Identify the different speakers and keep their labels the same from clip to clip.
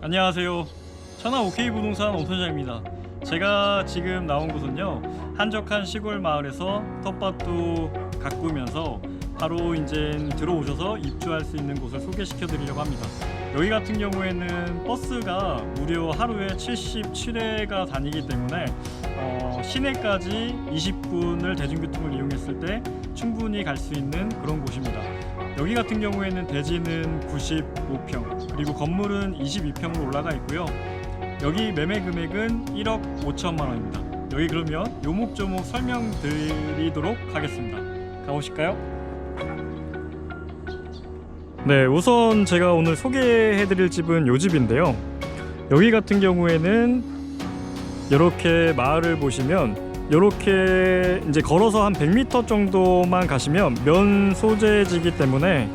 Speaker 1: 안녕하세요. 천안 OK 부동산 엄선장입니다. 제가 지금 나온 곳은요 한적한 시골 마을에서 텃밭도 가꾸면서 바로 이제 들어오셔서 입주할 수 있는 곳을 소개시켜 드리려고 합니다. 여기 같은 경우에는 버스가 무려 하루에 77회가 다니기 때문에 어, 시내까지 20분을 대중교통을 이용했을 때 충분히 갈 수 있는 그런 곳입니다. 여기 같은 경우에는 대지는 95평 그리고 건물은 22평으로 올라가 있고요. 여기 매매 금액은 1억 5천만 원입니다. 여기 그러면 요목조목 설명드리도록 하겠습니다. 가보실까요? 네, 우선 제가 오늘 소개해드릴 집은 요 집인데요. 여기 같은 경우에는 이렇게 마을을 보시면 이렇게 이제 걸어서 한 100m 정도만 가시면 면 소재지기 때문에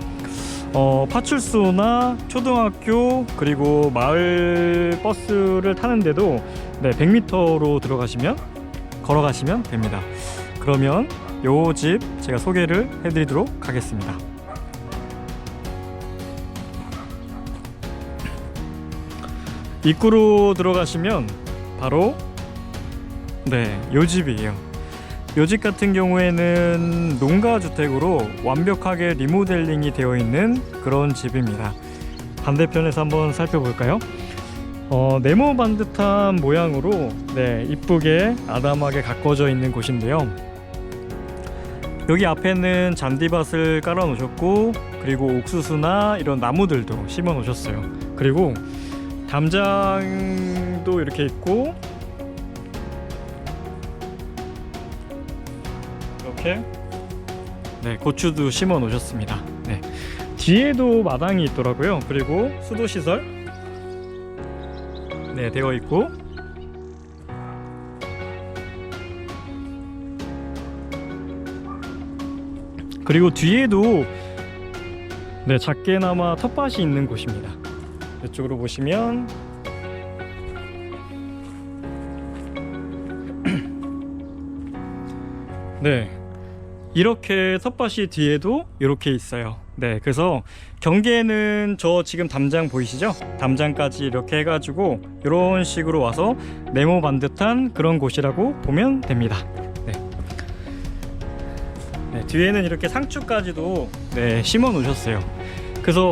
Speaker 1: 어, 파출소나 초등학교 그리고 마을 버스를 타는데도 네, 100m로 들어가시면 걸어가시면 됩니다. 그러면 요 집 제가 소개를 해드리도록 하겠습니다. 입구로 들어가시면 바로 네, 요 집이에요. 요집 같은 경우에는 농가 주택으로 완벽하게 리모델링이 되어 있는 그런 집입니다. 반대편에서 한번 살펴볼까요? 어, 네모 반듯한 모양으로 네, 이쁘게 아담하게 가꿔져 있는 곳인데요. 여기 앞에는 잔디밭을 깔아 놓으셨고 그리고 옥수수나 이런 나무들도 심어 놓으셨어요. 그리고 담장도 이렇게 있고 이렇게 네 고추도 심어 놓으셨습니다. 네 뒤에도 마당이 있더라고요. 그리고 수도 시설 네 되어 있고 그리고 뒤에도 네 작게나마 텃밭이 있는 곳입니다. 이쪽으로 보시면 네 이렇게 텃밭이 뒤에도 이렇게 있어요. 네 그래서 경계는 저 지금 담장 보이시죠? 담장까지 이렇게 해가지고 이런 식으로 와서 네모 반듯한 그런 곳이라고 보면 됩니다. 네. 네, 뒤에는 이렇게 상추까지도 네 심어 놓으셨어요. 그래서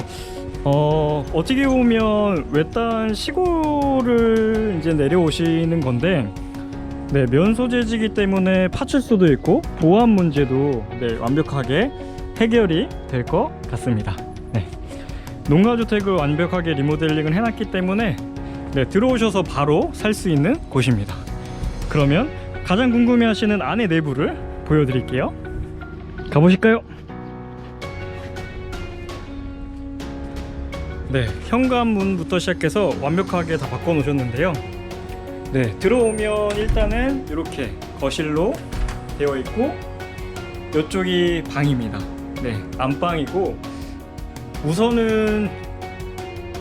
Speaker 1: 어, 어떻게 보면 외딴 시골을 이제 내려오시는 건데 네, 면 소재지기 때문에 파출소도 있고 보안 문제도 네, 완벽하게 해결이 될 것 같습니다. 네. 농가주택을 완벽하게 리모델링을 해놨기 때문에 네, 들어오셔서 바로 살 수 있는 곳입니다. 그러면 가장 궁금해하시는 안의 내부를 보여드릴게요. 가보실까요? 네, 현관문부터 시작해서 완벽하게 다 바꿔 놓으셨는데요. 네, 들어오면 일단은 이렇게 거실로 되어 있고 이쪽이 방입니다. 네, 안방이고 우선은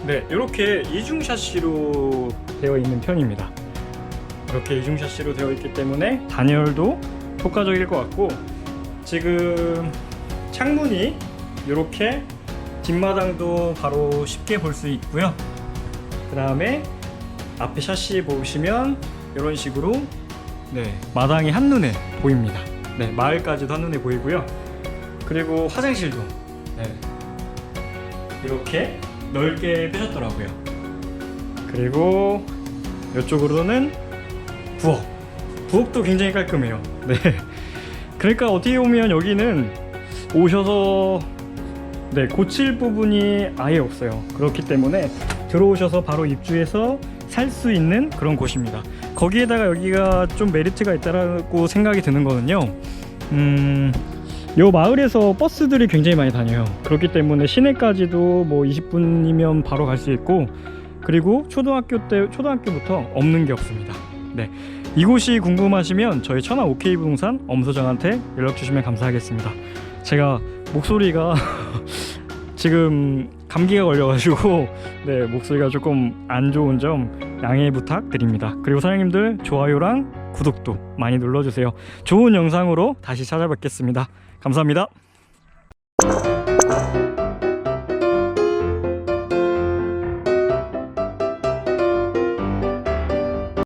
Speaker 1: 네, 이렇게 이중 샤시로 되어 있는 편입니다. 이렇게 이중 샤시로 되어 있기 때문에 단열도 효과적일 것 같고 지금 창문이 이렇게 뒷마당도 바로 쉽게 볼 수 있고요. 그 다음에 앞에 샤시 보시면 이런 식으로 네, 마당이 한눈에 보입니다. 네, 마을까지도 한눈에 보이고요. 그리고 화장실도 네, 이렇게 넓게 빼셨더라고요. 그리고 이쪽으로는 부엌. 부엌도 굉장히 깔끔해요. 네. 그러니까 어떻게 보면 여기는 오셔서 네, 고칠 부분이 아예 없어요. 그렇기 때문에 들어오셔서 바로 입주해서 살 수 있는 그런 곳입니다. 거기에다가 여기가 좀 메리트가 있다라고 생각이 드는 거는요. 음, 요 마을에서 버스들이 굉장히 많이 다녀요. 그렇기 때문에 시내까지도 뭐 20분이면 바로 갈 수 있고 그리고 초등학교 때 초등학교부터 없는 게 없습니다. 네. 이곳이 궁금하시면 저희 천안 OK 부동산 엄소장한테 연락 주시면 감사하겠습니다. 제가 목소리가 지금 감기가 걸려가지고 네 목소리가 조금 안 좋은 점 양해 부탁드립니다. 그리고 사장님들 좋아요랑 구독도 많이 눌러주세요. 좋은 영상으로 다시 찾아뵙겠습니다. 감사합니다.